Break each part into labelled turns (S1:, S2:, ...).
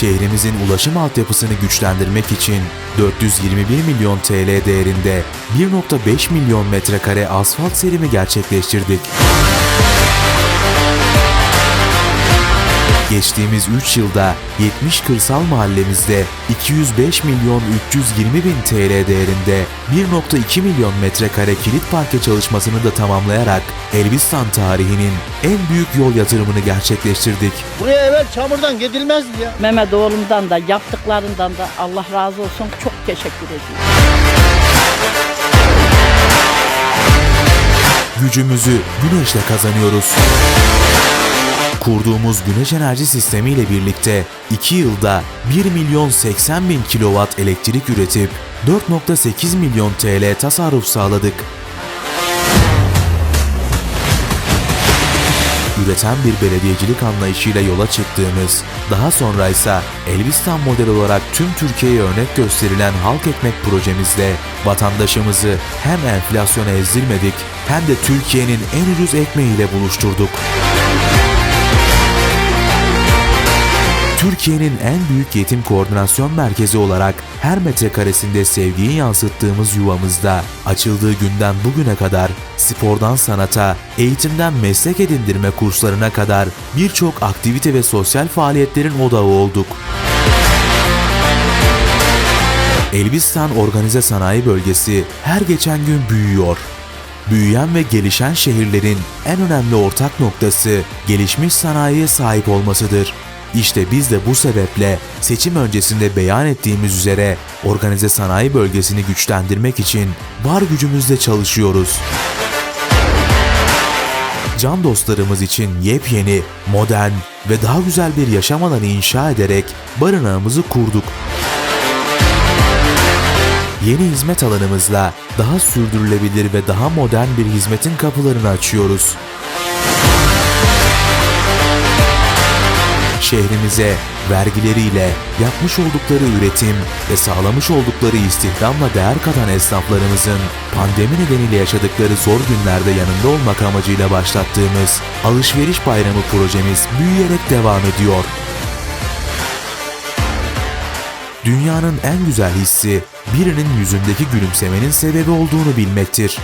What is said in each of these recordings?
S1: şehrimizin ulaşım altyapısını güçlendirmek için 421 milyon TL değerinde 1.5 milyon metrekare asfalt serimi gerçekleştirdik. Geçtiğimiz 3 yılda 70 kırsal mahallemizde 205 milyon 320 bin TL değerinde 1.2 milyon metrekare kilit parke çalışmasını da tamamlayarak Elbistan tarihinin en büyük yol yatırımını gerçekleştirdik.
S2: Buraya evvel çamurdan gidilmezdi ya.
S3: Mehmet oğlumdan da yaptıklarından da Allah razı olsun çok teşekkür ediyorum.
S1: Gücümüzü güneşle kazanıyoruz. Kurduğumuz güneş enerji sistemi ile birlikte 2 yılda 1 milyon 80 bin kilowatt elektrik üretip 4.8 milyon TL tasarruf sağladık. Üreten bir belediyecilik anlayışıyla yola çıktığımız, daha sonra ise Elbistan model olarak tüm Türkiye'ye örnek gösterilen Halk Ekmek projemizde vatandaşımızı hem enflasyona ezdirmedik hem de Türkiye'nin en ucuz ekmeğiyle buluşturduk. Türkiye'nin en büyük yetim koordinasyon merkezi olarak her metrekaresinde sevgiyi yansıttığımız yuvamızda açıldığı günden bugüne kadar spordan sanata, eğitimden meslek edindirme kurslarına kadar birçok aktivite ve sosyal faaliyetlerin odağı olduk. Elbistan Organize Sanayi Bölgesi her geçen gün büyüyor. Büyüyen ve gelişen şehirlerin en önemli ortak noktası gelişmiş sanayiye sahip olmasıdır. İşte biz de bu sebeple seçim öncesinde beyan ettiğimiz üzere organize sanayi bölgesini güçlendirmek için var gücümüzle çalışıyoruz. Can dostlarımız için yepyeni, modern ve daha güzel bir yaşam alanı inşa ederek barınağımızı kurduk. Yeni hizmet alanımızla daha sürdürülebilir ve daha modern bir hizmetin kapılarını açıyoruz. Şehrimize vergileriyle yapmış oldukları üretim ve sağlamış oldukları istihdamla değer katan esnaflarımızın pandemi nedeniyle yaşadıkları zor günlerde yanında olmak amacıyla başlattığımız Alışveriş Bayramı projemiz büyüyerek devam ediyor. Dünyanın en güzel hissi birinin yüzündeki gülümsemenin sebebi olduğunu bilmektir.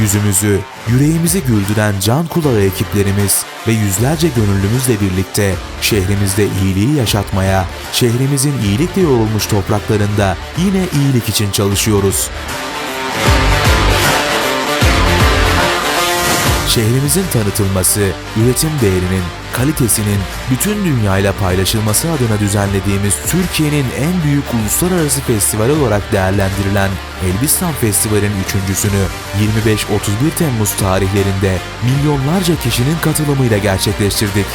S1: Yüzümüzü, yüreğimizi güldüren can kulağı ekiplerimiz ve yüzlerce gönüllümüzle birlikte şehrimizde iyiliği yaşatmaya, şehrimizin iyilikle yoğrulmuş topraklarında yine iyilik için çalışıyoruz. Şehrimizin tanıtılması, üretim değerinin, kalitesinin bütün dünyayla paylaşılması adına düzenlediğimiz Türkiye'nin en büyük uluslararası festival olarak değerlendirilen Elbistan Festival'in üçüncüsünü 25-31 Temmuz tarihlerinde milyonlarca kişinin katılımıyla gerçekleştirdik.